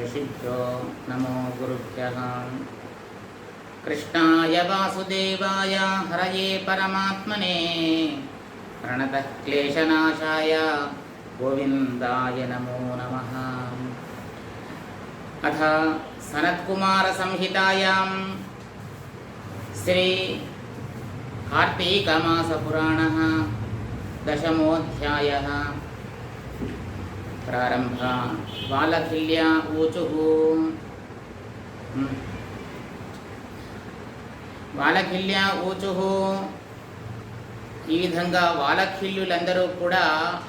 ऋषिभ्यो नमो गुरुभ्यः। कृष्णाय वासुदेवाय हरये परमात्मने। प्रणतः क्लेशनाशाय गोविन्दाय नमो नमः। अथ सनत्कुमारसंहितायां श्री कार्तीकमासपुराणः दशमोऽध्यायः ప్రారంభ బాలకిల్య ఊచు బాలకిల్య ఊచు ఈ విధంగా వాలఖిల్యులందరూ కూడా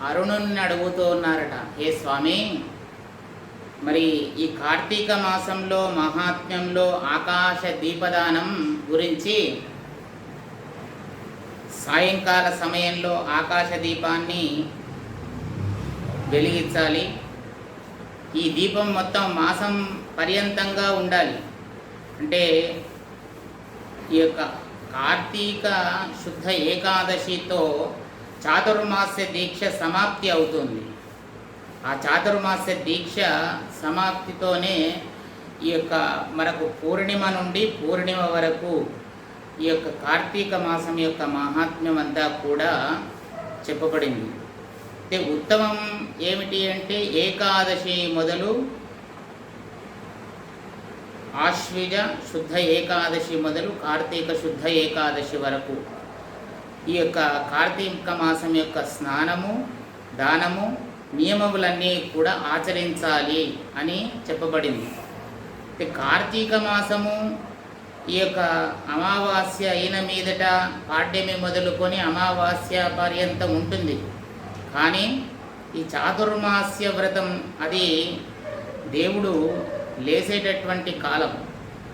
అరుణుని అడుగుతూ ఉన్నారట. ఏ స్వామి మరి ఈ కార్తీక మాసంలో మహాత్మ్యంలో ఆకాశ దీపదానం గురించి సాయంకాల సమయంలో ఆకాశ దీపాన్ని వెలిగించాలి. ఈ దీపం మొత్తం మాసం పర్యంతంగా ఉండాలి. అంటే ఈ యొక్క కార్తీక శుద్ధ ఏకాదశితో చాతుర్మాస్య దీక్ష సమాప్తి అవుతుంది. ఆ చాతుర్మాస్య దీక్ష సమాప్తితోనే ఈ యొక్క మనకు పూర్ణిమ నుండి పూర్ణిమ వరకు ఈ యొక్క కార్తీక మాసం యొక్క మహాత్మ్యం అంతా కూడా చెప్పబడింది. అంటే ఉత్తమం ఏమిటి అంటే ఏకాదశి మొదలు ఆశ్విజ శుద్ధ ఏకాదశి మొదలు కార్తీక శుద్ధ ఏకాదశి వరకు. ఈ యొక్క కార్తీక మాసం యొక్క స్నానము దానము నియమములన్నీ కూడా ఆచరించాలి అని చెప్పబడింది. అంటే కార్తీక మాసము ఈ యొక్క అమావాస్య అయిన మీదట పాడ్యమి మొదలుకొని అమావాస్య పర్యంతం ఉంటుంది. కానీ ఈ చాతుర్మాస్య వ్రతం అది దేవుడు లేసేటటువంటి కాలం.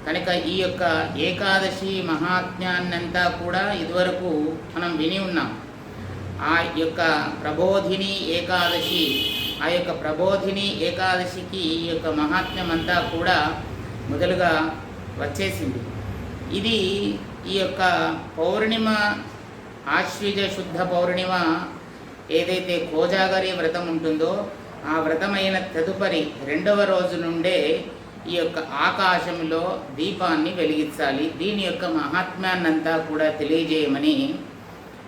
కనుక ఈ యొక్క ఏకాదశి మహాత్మ్యాన్నంతా కూడా ఇదివరకు మనం విని ఉన్నాం. ఆ యొక్క ప్రబోధిని ఏకాదశి ఆ యొక్క ప్రబోధిని ఏకాదశికి ఈ యొక్క మహాత్మ్యం అంతా కూడా మొదలుగా వచ్చేసింది. ఇది ఈ యొక్క పౌర్ణిమ ఆశ్వీజ శుద్ధ పౌర్ణిమ ఏదైతే కోజాగరి వ్రతం ఉంటుందో ఆ వ్రతమైన తదుపరి రెండవ రోజు నుండే ఈ యొక్క ఆకాశంలో దీపాన్ని వెలిగించాలి. దీని యొక్క మహాత్మ్యాన్నంతా కూడా తెలియజేయమని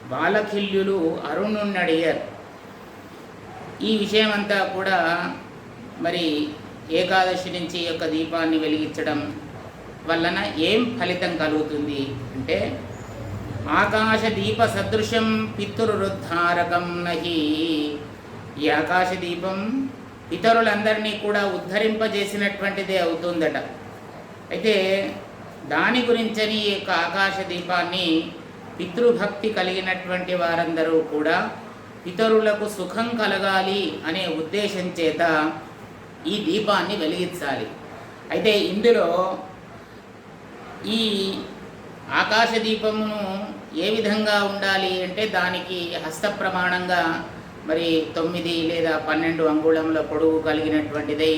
బాలకిల్యులు అరుణుణ్ణి అడిగారు ఈ విషయమంతా కూడా మరి ఏకాదశి నుంచి ఈ యొక్క దీపాన్ని వెలిగించడం వలన ఏం ఫలితం కలుగుతుంది అంటే ఆకాశ దీప సదృశం పితృరుద్ధారకం నహి. ఈ ఆకాశ దీపం ఇతరులందరినీ కూడా ఉద్ధరింపజేసినటువంటిదే అవుతుందట. అయితే దాని గురించని ఈ యొక్క ఆకాశ దీపాన్ని పితృభక్తి కలిగినటువంటి వారందరూ కూడా ఇతరులకు సుఖం కలగాలి అనే ఉద్దేశం చేత ఈ దీపాన్ని వెలిగించాలి. అయితే ఇందులో ఈ ఆకాశ దీపమును ఏ విధంగా ఉండాలి అంటే దానికి హస్త ప్రమాణంగా మరి తొమ్మిది లేదా పన్నెండు అంగుళముల పొడవు కలిగినటువంటిదై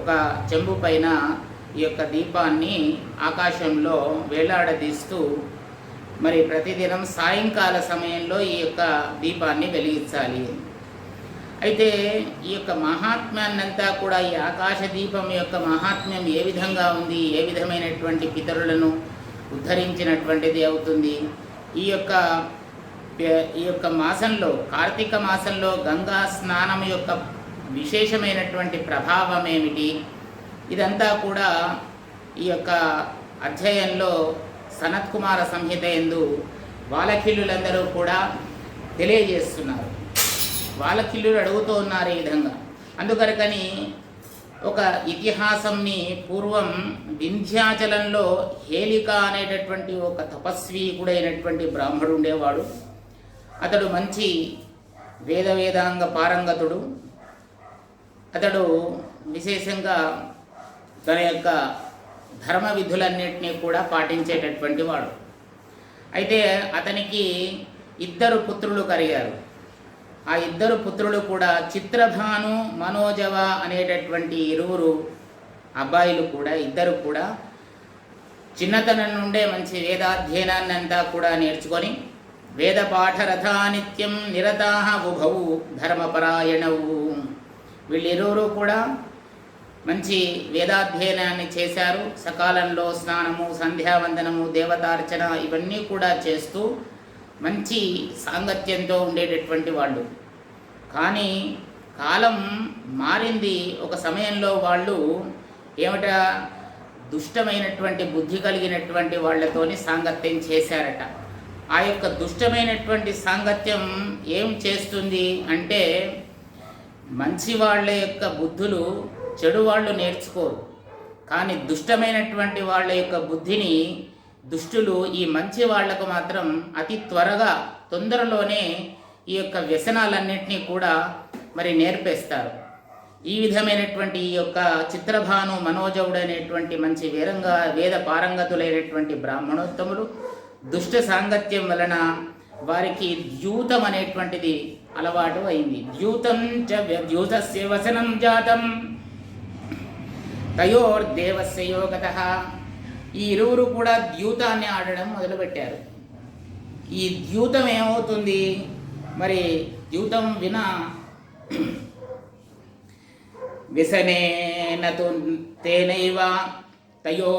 ఒక చెంబు పైన ఈ యొక్క దీపాన్ని ఆకాశంలో వేలాడదీస్తూ మరి ప్రతిదినం సాయంకాల సమయంలో ఈ యొక్క దీపాన్ని వెలిగించాలి. అయితే ఈ యొక్క మహాత్మ్యాన్నంతా కూడా ఈ ఆకాశ దీపం యొక్క మహాత్మ్యం ఏ విధంగా ఉంది? ఏ విధమైనటువంటి పితరులను ఉద్ధరించినటువంటిది అవుతుంది? ఈ యొక్క ఈ యొక్క మాసంలో కార్తీక మాసంలో గంగా స్నానం యొక్క విశేషమైనటువంటి ప్రభావం ఏమిటి ఇదంతా కూడా ఈ యొక్క అధ్యయంలో సనత్కుమార సంహిత ఎందు వాలకిల్లులందరూ కూడా తెలియజేస్తున్నారు. వాలకిల్లులు అడుగుతూ ఉన్నారు ఈ విధంగా. అందుకరకని ఒక ఇతిహాసంని పూర్వం వింధ్యాచలంలో హేళిక అనేటటువంటి ఒక తపస్వీకుడైనటువంటి బ్రాహ్మడు ఉండేవాడు. అతడు మంచి వేద వేదాంగ పారంగతుడు. అతడు విశేషంగా తన యొక్క ధర్మ విధులన్నింటినీ కూడా పాటించేటటువంటి వాడు. అయితే అతనికి ఇద్దరు పుత్రులు కలిగారు. ఆ ఇద్దరు పుత్రులు కూడా చిత్రభాను మనోజవ అనేటటువంటి ఇరువురు అబ్బాయిలు కూడా ఇద్దరు కూడా చిన్నతనం నుండే మంచి వేదాధ్యయనాన్ని అంతా కూడా నేర్చుకొని వేద పాఠరథానిత్యం నిరతాహ ఉభవు ధర్మపరాయణవు. వీళ్ళిరువురు కూడా మంచి వేదాధ్యయనాన్ని చేశారు. సకాలంలో స్నానము సంధ్యావందనము దేవతార్చన ఇవన్నీ కూడా చేస్తూ మంచి సాంగత్యంతో ఉండేటటువంటి వాళ్ళు. కానీ కాలం మారింది. ఒక సమయంలో వాళ్ళు ఏమిట దుష్టమైనటువంటి బుద్ధి కలిగినటువంటి వాళ్ళతోని సాంగత్యం చేశారట. ఆ యొక్క దుష్టమైనటువంటి సాంగత్యం ఏం చేస్తుంది అంటే మంచి వాళ్ళ యొక్క బుద్ధులు చెడు వాళ్ళు నేర్చుకోరు. కానీ దుష్టమైనటువంటి వాళ్ళ యొక్క బుద్ధిని దుష్టులు ఈ మంచి వాళ్ళకు మాత్రం అతి త్వరగా తొందరలోనే ఈ యొక్క వ్యసనాలన్నింటినీ కూడా మరి నేర్పేస్తారు. ఈ విధమైనటువంటి ఈ యొక్క చిత్రభాను మనోజవుడైనటువంటి మంచి వీరంగా వేద పారంగతులైనటువంటి బ్రాహ్మణోత్తములు దుష్ట సాంగత్యం వలన వారికి ద్యూతం అనేటువంటిది అలవాటు అయింది. ద్యూతం చ ద్యూతస్య వసనం జాతం తయోర్దేవస్య యోగత ఈ ఇరువురు కూడా ద్యూతాన్ని ఆడడం మొదలుపెట్టారు. ఈ ద్యూతం ఏమవుతుంది? మరి ద్యూతం విన వ్యసనేనతు తేనైవ తయో.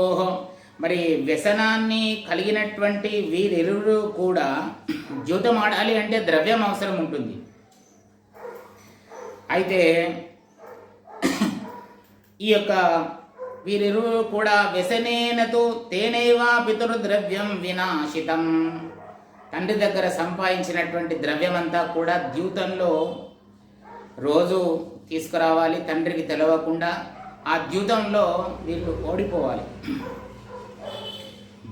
మరి వ్యసనాన్ని కలిగినటువంటి వీరిరువురు కూడా ద్యూతం ఆడాలి అంటే ద్రవ్యం అవసరం ఉంటుంది. అయితే ఈ యొక్క వీరిరువు కూడా వ్యసనేనతో తేనేవా పితృద్రవ్యం వినాశితం. తండ్రి దగ్గర సంపాదించినటువంటి ద్రవ్యమంతా కూడా ద్యూతంలో రోజు తీసుకురావాలి తండ్రికి తెలవకుండా ఆ ద్యూతంలో వీళ్ళు ఓడిపోవాలి.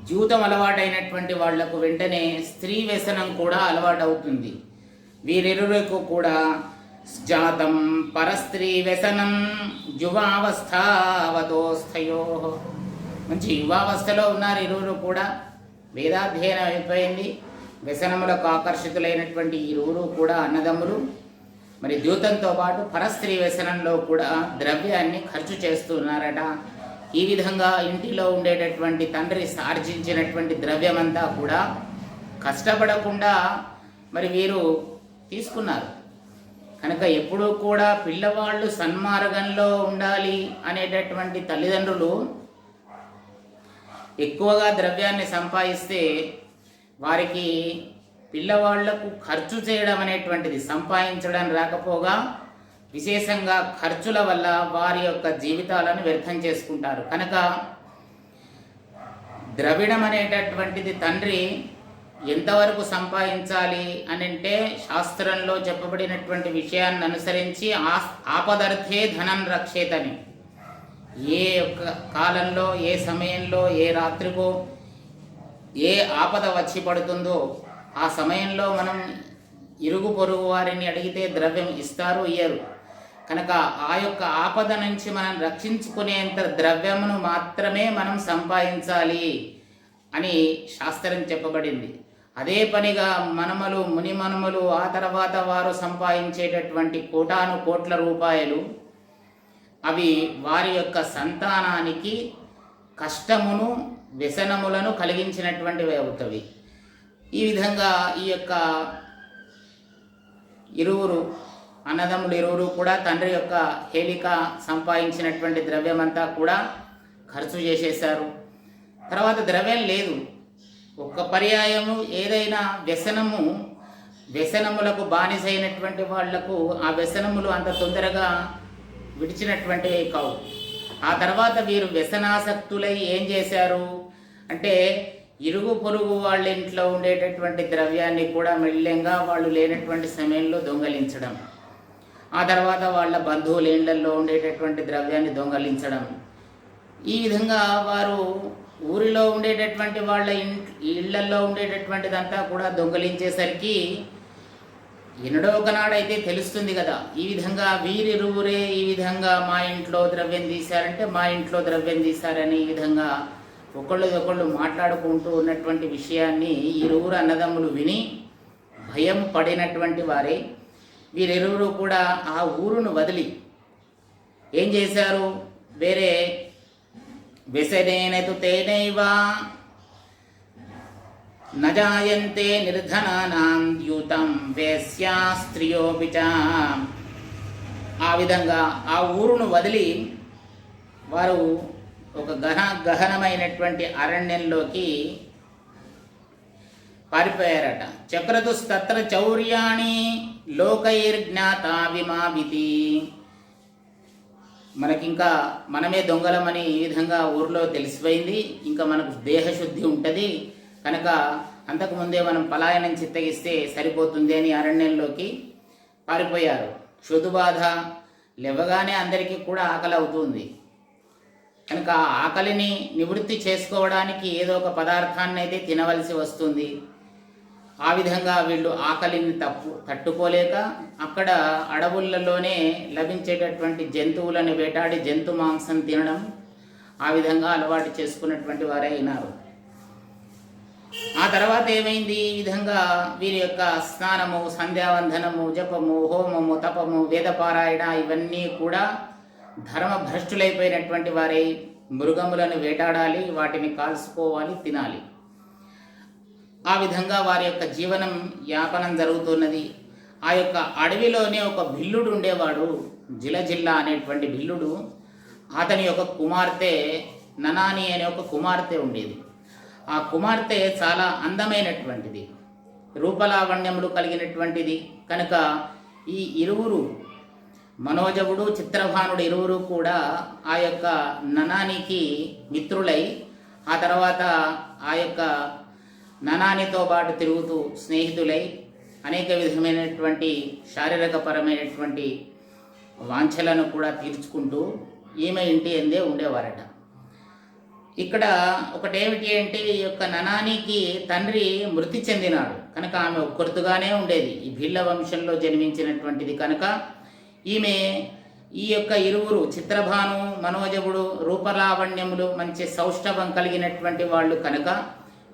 ద్యూతం అలవాటైనటువంటి వాళ్ళకు వెంటనే స్త్రీ వ్యసనం కూడా అలవాటవుతుంది. వీరిరువుకు కూడా జాతం పరస్త్రీ వ్యసనం యువావస్థావతోస్థయో మంచి యువావస్థలో ఉన్నారు ఇరువురు కూడా వేదాధ్యయనం అయిపోయింది. వ్యసనములకు ఆకర్షితులైనటువంటి ఇరువురు కూడా అన్నదమ్ములు. మరి ద్యూతంతో పాటు పరస్త్రీ వ్యసనంలో కూడా ద్రవ్యాన్ని ఖర్చు చేస్తున్నారట ఈ విధంగా ఇంటిలో ఉండేటటువంటి తండ్రి ఆర్జించినటువంటి ద్రవ్యమంతా కూడా కష్టపడకుండా మరి వీరు తీసుకున్నారు. కనుక ఎప్పుడూ కూడా పిల్లవాళ్ళు సన్మార్గంలో ఉండాలి అనేటటువంటి తల్లిదండ్రులు ఎక్కువగా ద్రవ్యాన్ని సంపాదిస్తే వారికి పిల్లవాళ్ళకు ఖర్చు చేయడం అనేటువంటిది సంపాదించడం రాకపోగా విశేషంగా ఖర్చుల వల్ల వారి యొక్క జీవితాలను వ్యర్థం చేసుకుంటారు. కనుక ద్రవిడం అనేటటువంటిది తండ్రి ఎంతవరకు సంపాదించాలి అని అంటే శాస్త్రంలో చెప్పబడినటువంటి విషయాన్ని అనుసరించి ఆ ఆపదర్థే ధనం రక్షేతని. ఏ యొక్క కాలంలో ఏ సమయంలో ఏ రాత్రికో ఏ ఆపద వచ్చి పడుతుందో ఆ సమయంలో మనం ఇరుగు పొరుగు వారిని అడిగితే ద్రవ్యం ఇస్తారు ఇయ్యరు. కనుక ఆ యొక్క ఆపద నుంచి మనం రక్షించుకునేంత ద్రవ్యమును మాత్రమే మనం సంపాదించాలి అని శాస్త్రం చెప్పబడింది. అదే పనిగా మనమలు మునిమనుమలు ఆ తర్వాత వారు సంపాదించేటటువంటి కోటాను కోట్ల రూపాయలు అవి వారి యొక్క సంతానానికి కష్టమును వ్యసనములను కలిగించినటువంటివి అవుతవి. ఈ విధంగా ఈ యొక్క ఇరువురు అన్నదమ్ములు ఇరువురు కూడా తండ్రి యొక్క హేళిక సంపాదించినటువంటి ద్రవ్యమంతా కూడా ఖర్చు చేసేశారు. తర్వాత ద్రవ్యం లేదు. ఒక్క పర్యాయము ఏదైనా వ్యసనము వ్యసనములకు బానిసైనటువంటి వాళ్ళకు ఆ వ్యసనములు అంత తొందరగా విడిచినటువంటివి కావు. ఆ తర్వాత వీరు వ్యసనాసక్తులై ఏం చేశారు? అంటే ఇరుగు పొరుగు వాళ్ళ ఇంట్లో ఉండేటటువంటి ద్రవ్యాన్ని కూడా మెల్లెంగా వాళ్ళు లేనటువంటి సమయంలో దొంగలించడం. ఆ తర్వాత వాళ్ళ బంధువుల ఇళ్ళలో ఉండేటటువంటి ద్రవ్యాన్ని దొంగలించడం. ఈ విధంగా వారు ఊరిలో ఉండేటటువంటి వాళ్ళ ఇళ్ళల్లో ఉండేటటువంటిదంతా కూడా దొంగలించేసరికి ఎన్నడో ఒకనాడైతే తెలుస్తుంది కదా ఈ విధంగా వీరిరువురే ఈ విధంగా మా ఇంట్లో ద్రవ్యం తీశారంటే మా ఇంట్లో ద్రవ్యం తీశారని ఈ విధంగా ఒకళ్ళు ఒకళ్ళు మాట్లాడుకుంటూ ఉన్నటువంటి విషయాన్ని ఇరువురు అన్నదమ్ములు విని భయం పడినటువంటి వారే. వీరిరువురు కూడా ఆ ఊరును వదిలి ఏం చేశారు? వేరే వ్యసనేనతు न నజాయంతే నిర్ధనానాం ద్యూతం వేశ్యా స్త్రియోపి ఆ విధంగా ఆ ఊరును వదిలి వారు ఒక గహ గహనమైనటువంటి అరణ్యంలోకి పారిపోయారట. చక్రతుస్తత్ర చౌర్యాణి లోకైర్జ్ఞాత విమావితి మనకింకా మనమే దొంగలమని ఈ విధంగా ఊర్లో తెలిసిపోయింది. ఇంకా మనకు దేహశుద్ధి ఉంటుంది. కనుక అంతకుముందే మనం పలాయనం చిత్తగిస్తే సరిపోతుంది అని అరణ్యంలోకి పారిపోయారు. క్షుదుబాధ లేవగానే అందరికీ కూడా ఆకలి అవుతుంది. కనుక ఆకలిని నివృత్తి చేసుకోవడానికి ఏదో ఒక పదార్థాన్ని అయితే తినవలసి వస్తుంది. ఆ విధంగా వీళ్ళు ఆకలిని తప్పు తట్టుకోలేక అక్కడ అడవులలోనే లభించేటటువంటి జంతువులను వేటాడి జంతు మాంసం తినడం ఆ విధంగా అలవాటు చేసుకున్నటువంటి వారే అయినారు. ఆ తర్వాత ఏమైంది? ఈ విధంగా వీరి యొక్క స్నానము సంధ్యావందనము జపము హోమము తపము వేదపారాయణ ఇవన్నీ కూడా ధర్మభ్రష్టులైపోయినటువంటి వారై. మృగములను వేటాడాలి వాటిని కాల్చుకోవాలి తినాలి. ఆ విధంగా వారి యొక్క జీవనం యాపనం జరుగుతున్నది. ఆ యొక్క అడవిలోనే ఒక భిల్లుడు ఉండేవాడు జిలజిల్లా అనేటువంటి భిల్లుడు. అతని యొక్క కుమార్తె ననాని అనే ఒక కుమార్తె ఉండేది. ఆ కుమార్తె చాలా అందమైనటువంటిది రూపలావణ్యములు కలిగినటువంటిది. కనుక ఈ ఇరువురు మనోజవుడు చిత్రభానుడు ఇరువురు కూడా ఆ యొక్క ననానికి మిత్రులై ఆ తర్వాత ఆ యొక్క ననానితో పాటు తిరుగుతూ స్నేహితులై అనేక విధమైనటువంటి శారీరకపరమైనటువంటి వాంఛలను కూడా తీర్చుకుంటూ ఈమె ఇంటి ఎందే ఉండేవారట. ఇక్కడ ఒకటేమిటి అంటే ఈ యొక్క ననానికి తండ్రి మృతి చెందినాడు. కనుక ఆమె ఒక్కరుతుగానే ఉండేది. ఈ భిల్ల వంశంలో జన్మించినటువంటిది కనుక ఈమె ఈ యొక్క ఇరువురు చిత్రభాను మనోజవుడు రూపలావణ్యములు మంచి సౌష్ఠవం కలిగినటువంటి వాళ్ళు కనుక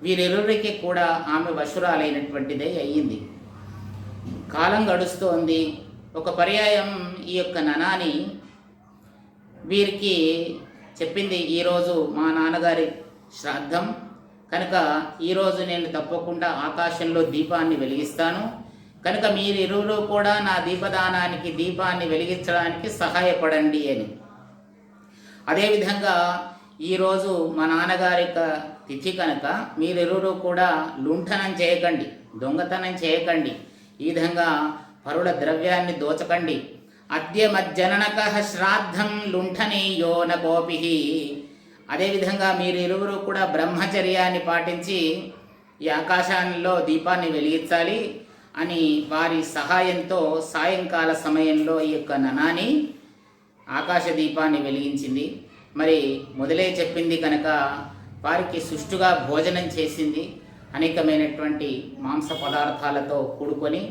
వీరిరువురికి కూడా ఆమె వశురాలైనటువంటిదే అయ్యింది. కాలం గడుస్తోంది. ఒక పర్యాయం ఈ యొక్క ననాని వీరికి చెప్పింది ఈరోజు మా నాన్నగారి శ్రాద్ధం. కనుక ఈరోజు నేను తప్పకుండా ఆకాశంలో దీపాన్ని వెలిగిస్తాను. కనుక మీరిరువులు కూడా నా దీపదానానికి దీపాన్ని వెలిగించడానికి సహాయపడండి అని. అదేవిధంగా ఈరోజు మా నాన్నగారి యొక్క తిథి కనుక మీరిరువురు కూడా లుంఠనం చేయకండి దొంగతనం చేయకండి. ఈ విధంగా పరుల ద్రవ్యాన్ని దోచకండి. అద్య మజ్జననక శ్రాద్ధం లుంఠనీయో న అదేవిధంగా మీరు ఇరువురు కూడా బ్రహ్మచర్యాన్ని పాటించి ఈ ఆకాశంలో దీపాన్ని వెలిగించాలి అని వారి సహాయంతో సాయంకాల సమయంలో ఈ యొక్క ననాని ఆకాశ దీపాన్ని వెలిగించింది. మరి మొదలే చెప్పింది కనుక వారికి సుష్టుగా భోజనం చేసింది అనేకమైనటువంటి మాంస పదార్థాలతో కూడుకొని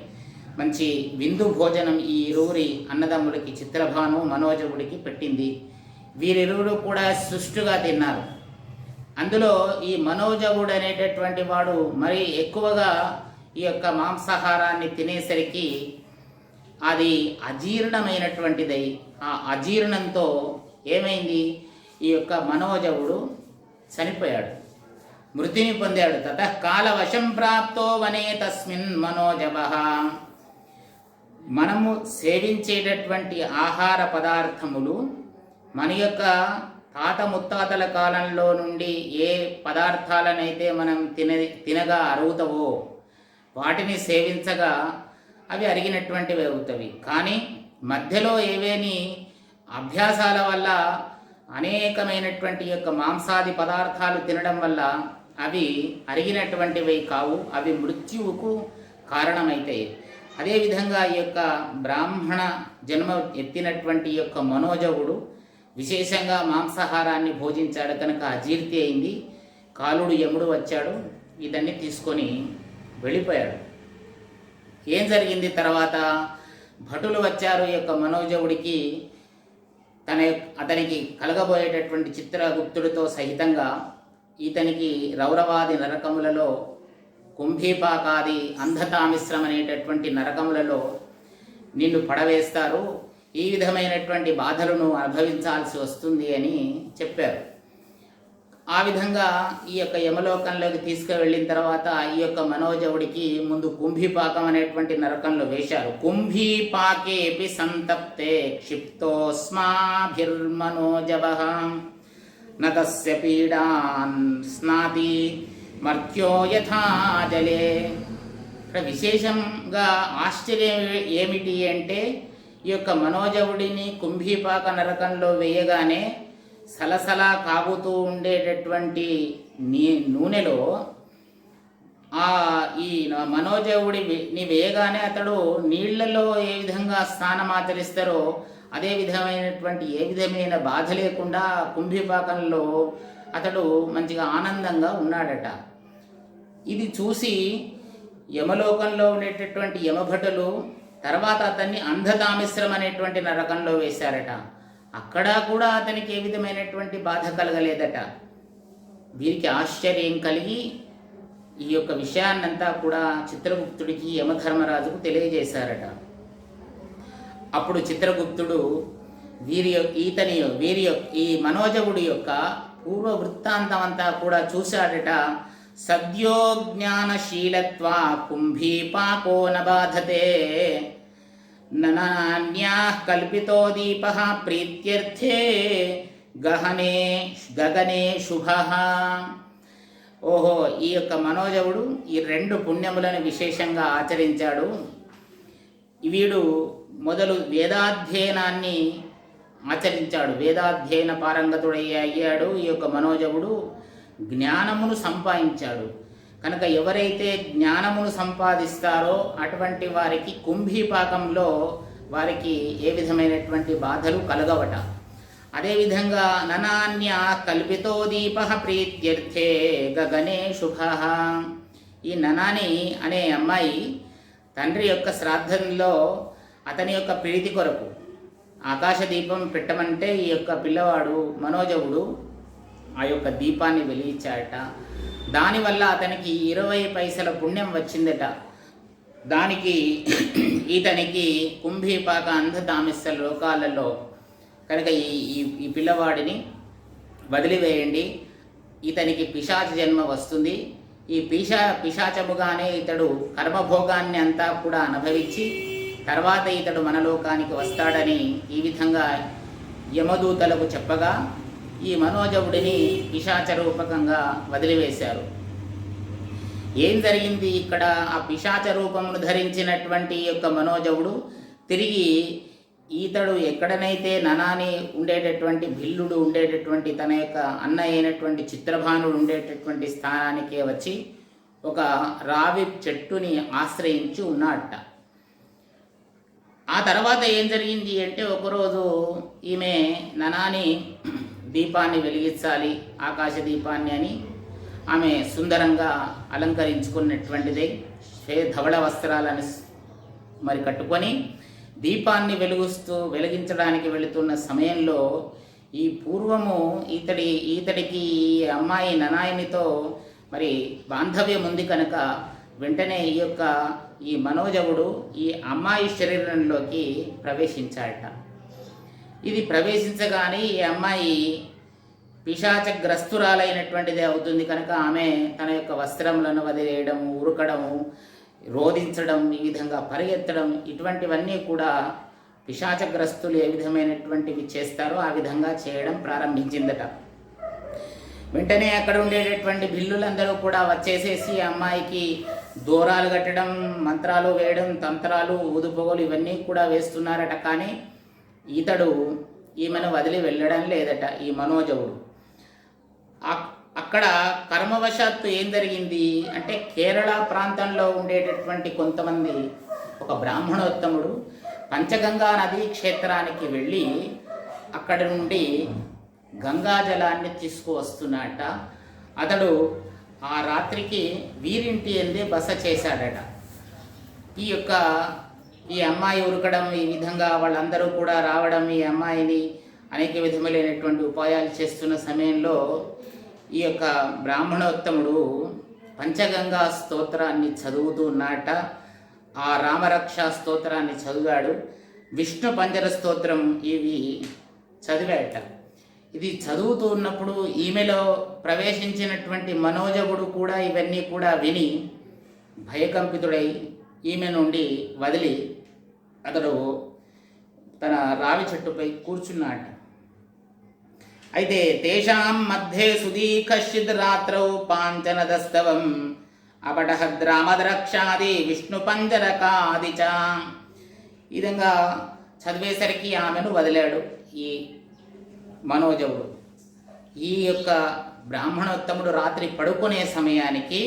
మంచి విందు భోజనం ఈ ఇరువురి అన్నదమ్ములకి చిత్రభాను మనోజవుడికి పెట్టింది. వీరిరువురు కూడా సుష్టుగా తిన్నారు. అందులో ఈ మనోజవుడు అనేటటువంటి వాడు మరి ఎక్కువగా ఈ యొక్క మాంసాహారాన్ని తినేసరికి అది అజీర్ణమైనటువంటిదై ఆ అజీర్ణంతో ఏమైంది? ఈ యొక్క మనోజవుడు చనిపోయాడు. మృతిని పొందాడు. తత కాల వశం ప్రాప్తో వనే తస్మిన్ మనోజవ. మనము సేవించేటటువంటి ఆహార పదార్థములు మన యొక్క తాత ముత్తాతల కాలంలో నుండి ఏ పదార్థాలనైతే మనం తిన తినగా అరుగుతావో వాటిని సేవించగా అవి అరిగినటువంటివి అవుతాయి కానీ మధ్యలో ఏవేని అభ్యాసాల వల్ల అనేకమైనటువంటి యొక్క మాంసాది పదార్థాలు తినడం వల్ల అవి అరిగినటువంటివి కావు అవి మృత్యువుకు కారణమైతాయి. అదేవిధంగా ఈ యొక్క బ్రాహ్మణ జన్మ ఎత్తినటువంటి యొక్క మనోజవుడు విశేషంగా మాంసాహారాన్ని భోజించాడు కనుక అజీర్తి అయింది. కాలుడు యముడు వచ్చాడు ఇతన్ని తీసుకొని వెళ్ళిపోయాడు. ఏం జరిగింది తర్వాత? భటులు వచ్చారు ఈ యొక్క మనోజవుడికి తన అతనికి కలగబోయేటటువంటి చిత్రగుప్తుడితో సహితంగా ఇతనికి రౌరవాది నరకములలో కుంభీపాకాది అంధతామిశ్రమనేటటువంటి నరకములలో నిన్ను పడవేస్తారు. ఈ విధమైనటువంటి బాధలను అనుభవించాల్సి వస్తుంది అని చెప్పారు. ఆ విధంగా ఈ యొక్క యమలోకంలోకి తీసుకువెళ్ళిన తర్వాత ఈ యొక్క మనోజవుడికి ముందు కుంభీపాకం అనేటువంటి నరకంలో వేశారు. కుంభీపాకేపి సంతప్తే క్షిప్తోస్మాభిర్మనోజవ నతస్య పీడాన్ స్నాతి మర్త్యో యథాజలే ఇక్కడ విశేషంగా ఆశ్చర్యం ఏమిటి అంటే ఈ యొక్క మనోజవుడిని కుంభీపాక నరకంలో వేయగానే సలసలా కాగుతూ ఉండేటటువంటి నీ నూనెలో ఆ ఈ మనోజవుడి ని వేయగానే అతడు నీళ్ళలో ఏ విధంగా స్నానం ఆచరిస్తారో అదే విధమైనటువంటి ఏ విధమైన బాధ లేకుండా కుంభిపాకంలో అతడు మంచిగా ఆనందంగా ఉన్నాడట. ఇది చూసి యమలోకంలో ఉండేటటువంటి యమభటులు తర్వాత అతన్ని అంధతామిశ్రం అనేటువంటి నరకంలో వేశారట. అక్కడ కూడా అతనికి ఏ విధమైనటువంటి బాధ కలగలేదట. వీరికి ఆశ్చర్యం కలిగి ఈ యొక్క విషయాన్నంతా కూడా చిత్రగుప్తుడికి యమధర్మరాజుకు తెలియజేశారట. అప్పుడు చిత్రగుప్తుడు వీరి ఈతని వీరి ఈ మనోజవుడి యొక్క పూర్వ వృత్తాంతం అంతా కూడా చూశాడట. సద్యోజ్ఞానశీలత్వా కుంభీపాకో నబాధతే బాధతే. ననాన్యా కల్పితో దీప ప్రీత్యర్థే గహనే గగనే శుభ ఓహో ఈ యొక్క మనోజవుడు ఈ రెండు పుణ్యములను విశేషంగా ఆచరించాడు. వీడు మొదలు వేదాధ్యయనాన్ని ఆచరించాడు. వేదాధ్యయన పారంగతుడయ్య అయ్యాడు. ఈ యొక్క మనోజవుడు జ్ఞానమును సంపాదించాడు. కనుక ఎవరైతే జ్ఞానమును సంపాదిస్తారో అటువంటి వారికి కుంభీపాకంలో వారికి ఏ విధమైనటువంటి బాధలు కలగవట. అదేవిధంగా ననాన్య కల్పితో దీప ప్రీత్యర్థే గగనే శుభ. ఈ ననాని అనే అమ్మాయి తండ్రి యొక్క శ్రాద్ధంలో అతని యొక్క ప్రీతి కొరకు ఆకాశ దీపం పెట్టమంటే ఈ యొక్క పిల్లవాడు మనోజవుడు ఆ యొక్క దీపాన్ని వెలిగించాడట దానివల్ల అతనికి ఇరవై పైసల పుణ్యం వచ్చిందట. దానికి ఇతనికి కుంభీపాక అంధదామిస్త లోకాలలో కనుక ఈ ఈ ఈ పిల్లవాడిని వదిలివేయండి. ఇతనికి పిశాచ జన్మ వస్తుంది. ఈ పిశా పిశాచముగానే ఇతడు కర్మభోగాన్ని అంతా కూడా అనుభవించి తర్వాత ఇతడు మనలోకానికి వస్తాడని ఈ విధంగా యమదూతలకు చెప్పగా ఈ మనోజవుడిని పిశాచ రూపకంగా వదిలివేశారు. ఏం జరిగింది ఇక్కడ? ఆ పిశాచ రూపమును ధరించినటువంటి యొక్క మనోజవుడు తిరిగి ఈతడు ఎక్కడనైతే ననాని ఉండేటటువంటి భిల్లుడు ఉండేటటువంటి తన యొక్క అన్న అయినటువంటి చిత్రభానుడు ఉండేటటువంటి స్థానానికే వచ్చి ఒక రావి చెట్టుని ఆశ్రయించి ఉన్నాడట. ఆ తర్వాత ఏం జరిగింది అంటే ఒకరోజు ఈమె ననాని దీపాన్ని వెలిగించాలి ఆకాశ దీపాన్ని అని ఆమె సుందరంగా అలంకరించుకున్నటువంటిదే. శ్వే ధవళ వస్త్రాలను మరి కట్టుకొని దీపాన్ని వెలుగుస్తూ వెలిగించడానికి వెళుతున్న సమయంలో ఈ పూర్వము ఇతడి ఈతడికి ఈ అమ్మాయి ననాయనితో మరి బాంధవ్యం ఉంది కనుక వెంటనే ఈ యొక్క ఈ మనోజవుడు ఈ అమ్మాయి శరీరంలోకి ప్రవేశించాడట. ఇది ప్రవేశించగానే ఈ అమ్మాయి పిశాచగ్రస్తురాలైనటువంటిదే అవుతుంది కనుక ఆమె తన యొక్క వస్త్రములను వదిలేయడం ఉరకడము రోధించడం ఈ విధంగా పరిగెత్తడం ఇటువంటివన్నీ కూడా పిశాచగ్రస్తులు ఏ విధమైనటువంటివి చేస్తారో ఆ విధంగా చేయడం ప్రారంభించిందట. వెంటనే అక్కడ ఉండేటటువంటి బిల్లులందరూ కూడా వచ్చేసేసి అమ్మాయికి దూరాలు కట్టడం మంత్రాలు వేయడం తంత్రాలు ఊదుపోగలు ఇవన్నీ కూడా వేస్తున్నారట. కానీ ఈతడు ఈమెను వదిలి వెళ్ళడం లేదట ఈ మనోజవుడు. అక్కడ కర్మవశాత్తు ఏం జరిగింది అంటే కేరళ ప్రాంతంలో ఉండేటటువంటి కొంతమంది ఒక బ్రాహ్మణోత్తముడు పంచగంగా నదీ క్షేత్రానికి వెళ్ళి అక్కడి నుండి గంగా జలాన్ని తీసుకువస్తున్నట అతడు ఆ రాత్రికి వీరింటి ఎందే బస చేశాడట. ఈ యొక్క ఈ అమ్మాయి ఉరకడం ఈ విధంగా వాళ్ళందరూ కూడా రావడం ఈ అమ్మాయిని అనేక విధములైనటువంటి ఉపాయాలు చేస్తున్న సమయంలో ఈ యొక్క బ్రాహ్మణోత్తముడు పంచగంగా స్తోత్రాన్ని చదువుతూ ఉన్నాట ఆ రామరక్ష స్తోత్రాన్ని చదివాడు. విష్ణు పంజర స్తోత్రం ఇవి చదివాట ఇది చదువుతూ ఉన్నప్పుడు ఈమెలో ప్రవేశించినటువంటి మనోజగుడు కూడా ఇవన్నీ కూడా విని భయకంపితుడై ఈమె నుండి వదిలి అతడు తన రావి చెట్టుపై కూర్చున్నాడు. అయితే తేషాం మధ్యే సుదీకశ్చిద్ రాత్రౌ పాంచనదస్తవం అపటహద్రామద్రక్షాది విష్ణు పంజరకాది చ ఈ విధంగా చదివేసరికి ఆమెను వదిలాడు ఈ మనోజవుడు. ఈ యొక్క బ్రాహ్మణోత్తముడు రాత్రి పడుకునే సమయానికి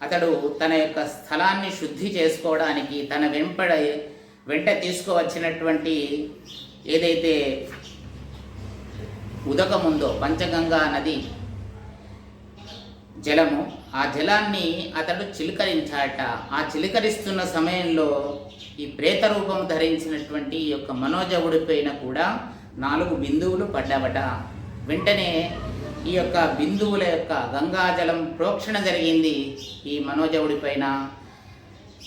అతడు తన యొక్క స్థలాన్ని శుద్ధి చేసుకోవడానికి తన వెంపడ వెంట తీసుకువచ్చినటువంటి ఏదైతే ఉదకముందో పంచగంగా నది జలము ఆ జలాన్ని అతడు చిలకరించాట ఆ చిలకరిస్తున్న సమయంలో ఈ ప్రేత రూపం ధరించినటువంటి ఈ యొక్క మనోజవుడి పైన కూడా నాలుగు బిందువులు పడ్డావట. వెంటనే ఈ యొక్క బిందువుల యొక్క గంగాజలం ప్రోక్షణ జరిగింది ఈ మనోజవుడి పైన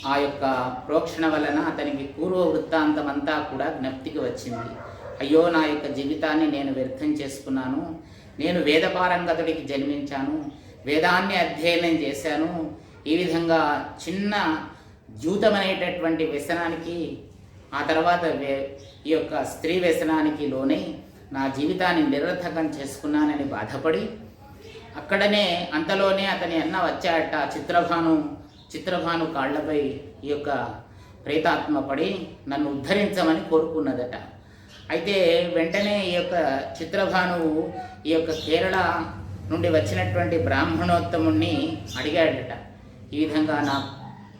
ఆ యొక్క ప్రోక్షణ వలన అతనికి పూర్వ వృత్తాంతం అంతా కూడా జ్ఞప్తికి వచ్చింది. అయ్యో నా యొక్క జీవితాన్ని నేను వ్యర్థం చేసుకున్నాను. నేను వేదపారంగతుడికి జన్మించాను. వేదాన్ని అధ్యయనం చేశాను. ఈ విధంగా చిన్న జూతమనేటటువంటి వ్యసనానికి ఆ తర్వాత వే- ఈ యొక్క స్త్రీ వ్యసనానికి లోనై నా జీవితాన్ని నిరర్థకం చేసుకున్నానని బాధపడి అక్కడనే అంతలోనే అతని అన్న వచ్చాట చిత్రభాను. చిత్రభాను కాళ్ళపై ఈ యొక్క ప్రేతాత్మ పడి నన్ను ఉద్ధరించమని కోరుకున్నదట. అయితే వెంటనే ఈ యొక్క చిత్రభానువు ఈ యొక్క కేరళ నుండి వచ్చినటువంటి బ్రాహ్మణోత్తముణ్ణి అడిగాడట. ఈ విధంగా నా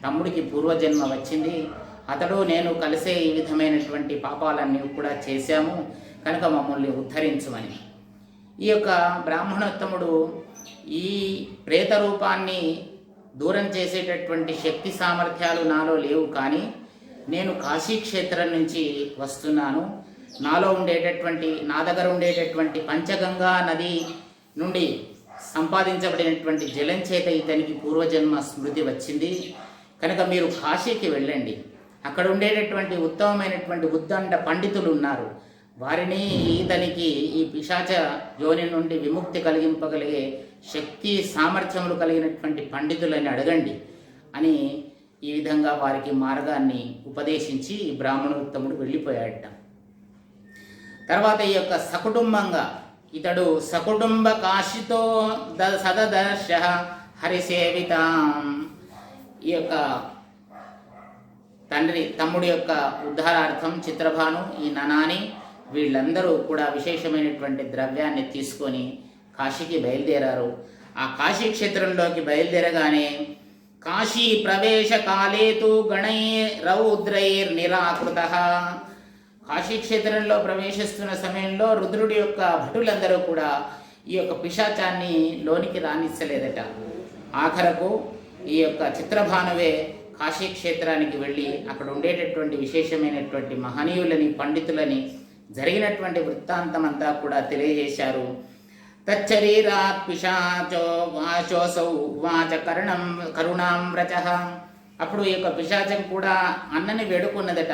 తమ్ముడికి పూర్వజన్మ వచ్చింది. అతడు నేను కలిసే ఈ విధమైనటువంటి పాపాలన్నీ కూడా చేశాము. కనుక మమ్మల్ని ఉద్ధరించమని. ఈ యొక్క బ్రాహ్మణోత్తముడు ఈ ప్రేత రూపాన్ని దూరం చేసేటటువంటి శక్తి సామర్థ్యాలు నాలో లేవు కానీ నేను కాశీ క్షేత్రం నుంచి వస్తున్నాను. నాలో ఉండేటటువంటి నా దగ్గర ఉండేటటువంటి పంచగంగా నది నుండి సంపాదించబడినటువంటి జలం చేత ఇతనికి పూర్వజన్మ స్మృతి వచ్చింది. కనుక మీరు కాశీకి వెళ్ళండి. అక్కడ ఉండేటటువంటి ఉత్తమమైనటువంటి ఉద్దండ పండితులు ఉన్నారు. వారిని ఇతనికి ఈ పిశాచ యోని నుండి విముక్తి కలిగింపగలిగే శక్తి సామర్థ్యములు కలిగినటువంటి పండితులని అడగండి అని ఈ విధంగా వారికి మార్గాన్ని ఉపదేశించి ఈ బ్రాహ్మణోత్తముడు వెళ్ళిపోయాడట. తర్వాత ఈ యొక్క సకుటుంబంగా ఇతడు సకుటుంబ కాశితో ద సదదర్శ హరిసేవితాం ఈ యొక్క తండ్రి తమ్ముడి యొక్క ఉద్ధారార్థం చిత్రభాను ఈ ననాని వీళ్ళందరూ కూడా విశేషమైనటువంటి ద్రవ్యాన్ని తీసుకొని కాశీకి బయలుదేరారు. ఆ కాశీ క్షేత్రంలోకి బయలుదేరగానే కాశీ ప్రవేశ కాలేతు గణై రౌద్రైర్ నిరాకృత కాశీ క్షేత్రంలో ప్రవేశిస్తున్న సమయంలో రుద్రుడి యొక్క భటులందరూ కూడా ఈ యొక్క పిశాచాన్ని లోనికి రానిచ్చలేదట. ఆఖరకు ఈ యొక్క చిత్రభానువే కాశీ క్షేత్రానికి వెళ్ళి అక్కడ ఉండేటటువంటి విశేషమైనటువంటి మహనీయులని పండితులని జరిగినటువంటి వృత్తాంతమంతా కూడా తెలియజేశారు. తచ్చరీరాత్ పిశాచో వాచోసౌ వాచ కరుణం కరుణాం అప్పుడు ఈ యొక్క పిశాచం కూడా అన్నని వేడుకున్నదట.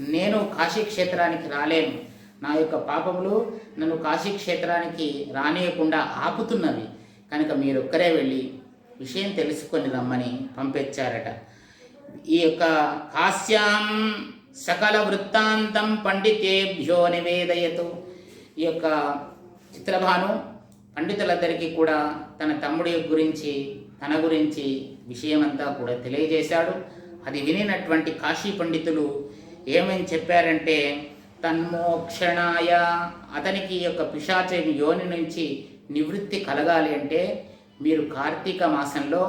నేను కాశీ క్షేత్రానికి రాలేను. నా యొక్క పాపములు నన్ను కాశీ క్షేత్రానికి రానియకుండా ఆపుతున్నవి. కనుక మీరు ఒక్కరే వెళ్ళి విషయం తెలుసుకొని రమ్మని పంపించారట. ఈ యొక్క కాశ్యాం సకల వృత్తాంతం పండితేభ్యో నివేదయతు. ఈ యొక్క చిత్రభాను పండితులందరికీ కూడా తన తమ్ముడి గురించి తన గురించి విషయమంతా కూడా తెలియజేశాడు. అది వినినటువంటి కాశీ పండితులు ఏమని చెప్పారంటే తన్మోక్షణాయ అతనికి యొక్క పిశాచ యోని నుంచి నివృత్తి కలగాలి అంటే మీరు కార్తీక మాసంలో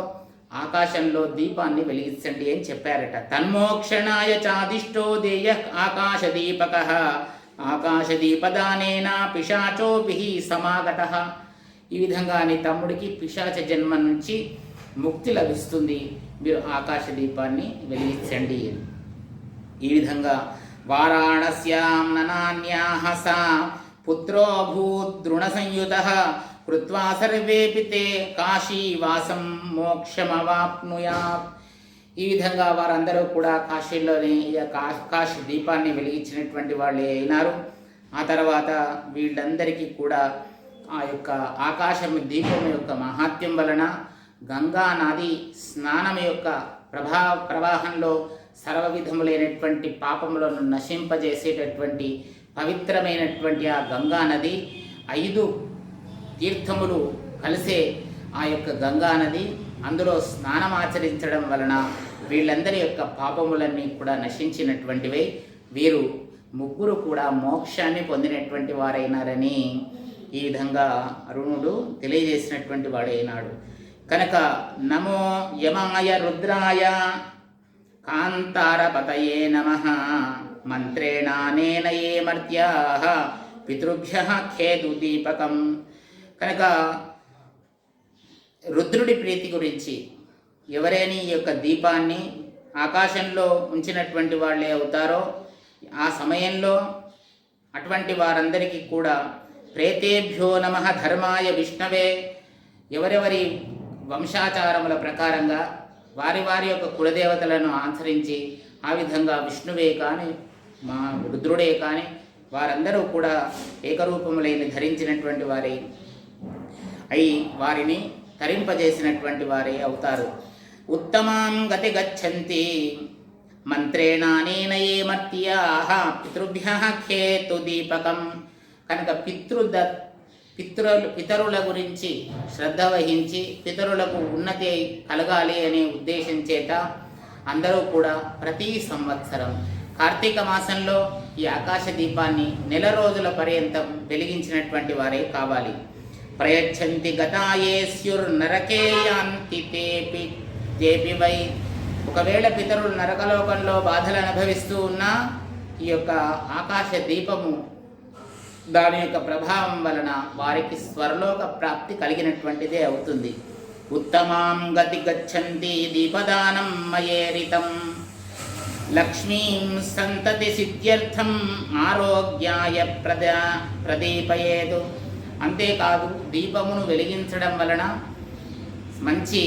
ఆకాశంలో దీపాన్ని వెలిగించండి అని చెప్పారట. తన్మోక్షణాయ చాదిష్టో దేయ ఆకాశ దీపక ఆకాశ దీపదానేనా పిశాచోపి సమాగత ఈ విధంగా నీ తమ్ముడికి పిశాచ జన్మ నుంచి ముక్తి లభిస్తుంది. మీరు ఆకాశ దీపాన్ని వెలిగించండి. ఈ విధంగా వారాణస్యాం ననాన్యాహ సా పుత్రోభూత్ దృఢ సంయుత కృత్వా సర్వేపి తే కాశీవాసం మోక్షమవాప్నుయాత్. ఈ విధంగా వారందరూ కూడా కాశీలోని కాశీ దీపాన్ని వెలిగించినటువంటి వాళ్ళే అయినారు. ఆ తర్వాత వీళ్ళందరికీ కూడా ఆ యొక్క ఆకాశం దీపం యొక్క మహాత్యం వలన గంగా నది స్నానం యొక్క ప్రభా ప్రవాహంలో సర్వవిధములైనటువంటి పాపములను నశింపజేసేటటువంటి పవిత్రమైనటువంటి ఆ గంగా నది ఐదు తీర్థములు కలిసే ఆ యొక్క గంగా నది అందులో స్నానం ఆచరించడం వలన వీళ్ళందరి యొక్క పాపములన్నీ కూడా నశించినటువంటివై వీరు ముగ్గురు కూడా మోక్షాన్ని పొందినటువంటి వారైనారని ఈ విధంగా అరుణుడు తెలియజేసినటువంటి వాడైనాడు కనుక నమో యమాయ రుద్రాయ కాంతారపతయే నమ. మంత్రేణానేన ఏ మర్త్యా పితృభ్య ఖేదు దీపకం కనుక రుద్రుడి ప్రీతి గురించి ఎవరైనా ఈ యొక్క దీపాన్ని ఆకాశంలో ఉంచినటువంటి వాళ్ళే అవుతారో ఆ సమయంలో అటువంటి వారందరికీ కూడా ప్రేతేభ్యో నమ ధర్మాయ విష్ణవే. ఎవరెవరి వంశాచారముల ప్రకారంగా వారి వారి యొక్క కులదేవతలను ఆచరించి ఆ విధంగా విష్ణువే కానీ మా రుద్రుడే కానీ వారందరూ కూడా ఏకరూపములైన ధరించినటువంటి వారి అయి వారిని తరింపజేసినటువంటి వారే అవుతారు. ఉత్తమాం గతి గచ్చంతి. మంత్రేణానేన ఏ మర్త్యాహ పితృభ్య ఖేతు దీపకం. కనుక పితృద పితృలు పితరుల గురించి శ్రద్ధ వహించి పితరులకు ఉన్నతి కలగాలి అనే ఉద్దేశం చేత అందరూ కూడా ప్రతి సంవత్సరం కార్తీక మాసంలో ఈ ఆకాశ దీపాన్ని నెల రోజుల పర్యంతం వెలిగించినటువంటి వారే కావాలి. ప్రయచ్చంతి గతాయేస్యుర్ తేపి. తేపి వై. ఒకవేళ పితరులు నరకలోకంలో బాధలు అనుభవిస్తూ ఉన్నా ఈ యొక్క ఆకాశ దీపము దాని యొక్క ప్రభావం వలన వారికి స్వర్లోక ప్రాప్తి కలిగినటువంటిదే అవుతుంది. ఉత్తమాం గతి గచ్చంతి దీపదానం మయేరితం. లక్ష్మీం సంతతి సిద్ధ్యర్థం ఆరోగ్యాయ ప్రద ప్రదీపయేదు అంతేకాదు దీపమును వెలిగించడం వలన మంచి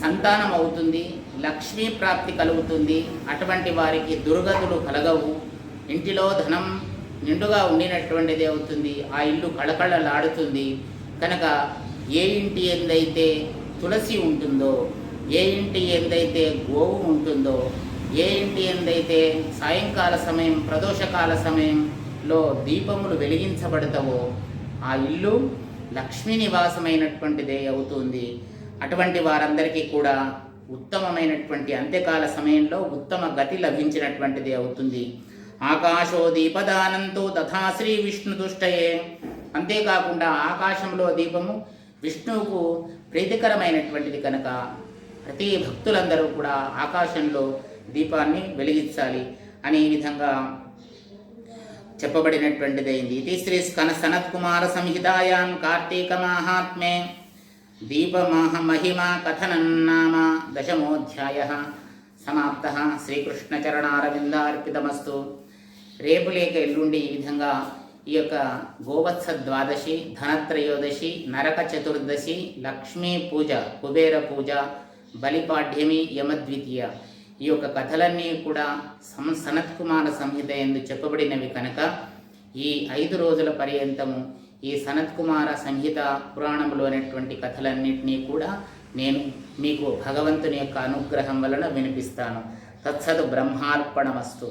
సంతానం అవుతుంది లక్ష్మీ ప్రాప్తి కలుగుతుంది. అటువంటి వారికి దుర్గతులు కలగవు. ఇంటిలో ధనం నిండుగా ఉండినటువంటిది అవుతుంది. ఆ ఇల్లు కళకళలాడుతుంది. కనుక ఏ ఇంటి ఎందైతే తులసి ఉంటుందో ఏ ఇంటి ఎందైతే గోవు ఉంటుందో ఏ ఇంటి ఎందైతే సాయంకాల సమయం ప్రదోషకాల సమయంలో దీపములు వెలిగించబడతావో ఆ ఇల్లు లక్ష్మీ నివాసమైనటువంటిదే అవుతుంది. అటువంటి వారందరికీ కూడా ఉత్తమమైనటువంటి అంత్యకాల సమయంలో ఉత్తమ గతి లభించినటువంటిది అవుతుంది. ఆకాశో దీపదానంతో తథా శ్రీ విష్ణు దుష్టయే అంతేకాకుండా ఆకాశంలో దీపము విష్ణువుకు ప్రీతికరమైనటువంటిది కనుక. ప్రతి భక్తులందరూ కూడా ఆకాశంలో దీపాన్ని వెలిగించాలి అనే విధంగా చెప్పబడినటువంటిదైంది ఇది శ్రీ స్కన సనత్ కుమార సంహితాయాం కార్తీక మాహాత్మ్యే. దీపమహ మహిమా కథనం నామ దశమోధ్యాయ. సమాప్త. శ్రీకృష్ణచరణారవిందార్పితమస్తు. రేపు లేక ఎల్లుండి ఈ విధంగా ఈ యొక్క గోవత్స ద్వాదశి ధనత్రయోదశి నరక చతుర్దశి లక్ష్మీ పూజ కుబేర పూజ బలిపాఠ్యమి యమద్వితీయ ఈ యొక్క కథలన్నీ కూడా సం సనత్ కుమార సంహిత ఎందు చెప్పబడినవి కనుక ఈ ఐదు రోజుల పర్యంతము ఈ సనత్ కుమార సంహిత పురాణంలోనేటువంటి కథలన్నింటినీ కూడా నేను మీకు భగవంతుని యొక్క అనుగ్రహం వలన వినిపిస్తాను. తత్సత్ బ్రహ్మార్పణమస్తు.